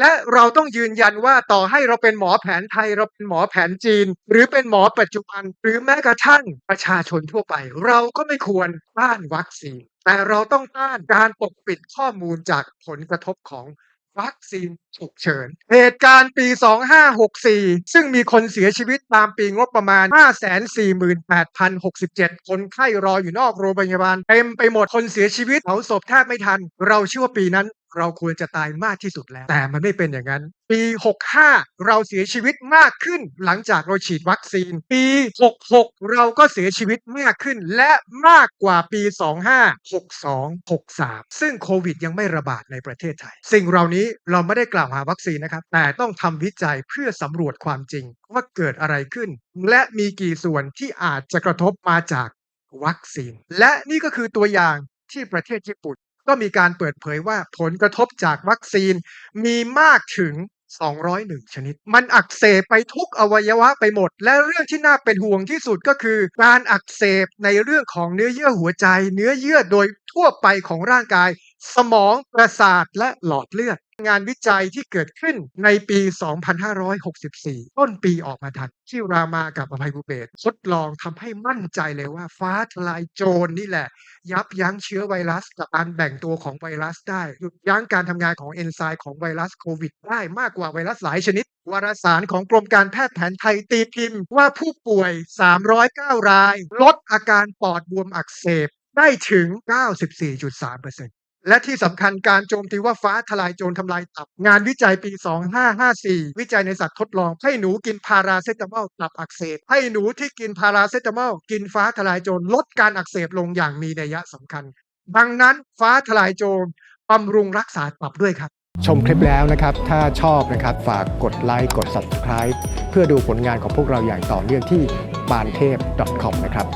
และเราต้องยืนยันว่าต่อให้เราเป็นหมอแผนไทย เราเป็นหมอแผนจีน หรือเป็นหมอปัจจุบัน หรือแม้กระทั่งประชาชนทั่วไป เราก็ไม่ควรต้านวัคซีน แต่เราต้องต้านการปกปิดข้อมูลจากผลกระทบของวัคซีนฉุกเฉิน เหตุการณ์ปี 2564 ซึ่งมีคนเสียชีวิตตามปีงบประมาณ 548,067 คนไข้รออยู่นอกโรงพยาบาล เต็มไปหมดคนเสียชีวิตเผาศพแทบไม่ทัน เราเชื่อว่าปีนั้น เราควรจะตายมากที่สุดแล้ว แต่มันไม่เป็นอย่างนั้น ปี 65 เราเสียชีวิตมากขึ้น หลังจากเราฉีดวัคซีน ปี 66 เราก็เสียชีวิตมากขึ้น และมากกว่าปี 2562 63 ซึ่งโควิดยังไม่ระบาดในประเทศไทย สิ่งเหล่านี้เราไม่ได้กล่าวหาวัคซีนนะครับ แต่ต้องทำวิจัยเพื่อสำรวจความจริง ว่าเกิดอะไรขึ้น และมีกี่ส่วนที่อาจจะกระทบมาจากวัคซีน และนี่ก็คือตัวอย่างที่ประเทศญี่ปุ่น ก็มีการเปิดเผยว่าผลกระทบจากวัคซีนมีมากถึง 201 ชนิด มันอักเสบไปทุกอวัยวะไปหมด และเรื่องที่น่าเป็นห่วงที่สุดก็คือ การอักเสบในเรื่องของเนื้อเยื่อหัวใจ เนื้อเยื่อโดยทั่วไปของร่างกาย สมองประสาทและหลอดเลือด งานวิจัยที่เกิดขึ้นในปี 2564 ต้นปีออกมาทัน ที่รามากับอภัยภูเบศทดลองทำให้มั่นใจเลยว่าฟ้าทลายโจรนี่แหละ ยับยั้งเชื้อไวรัสกับการแบ่งตัวของไวรัสได้หยุดยั้งการทำงานของเอนไซม์ของไวรัสโควิดได้มากกว่าไวรัสหลายชนิดวารสารของกรมการแพทย์แผนไทยตีพิมพ์ว่าผู้ป่วย 309 ราย ลดอาการปอดบวมอักเสบได้ถึง 94.3% และที่สำคัญการโจมตีว่าฟ้าทลายโจรทำลายตับ งานวิจัยปี 2554 วิจัยในสัตว์ทดลอง ให้หนูกินพาราเซตามอลตับอักเสบ ให้หนูที่กินพาราเซตามอลกินฟ้าทลายโจรลดการอักเสบลงอย่างมีนัยสำคัญ ดังนั้นฟ้าทลายโจรบำรุงรักษาตับด้วยครับ ชมคลิปแล้วนะครับ ถ้าชอบนะครับฝากกดไลค์กด subscribe เพื่อดูผลงานของพวกเราอย่างต่อเนื่องที่ b a n t e p c o m นะครับ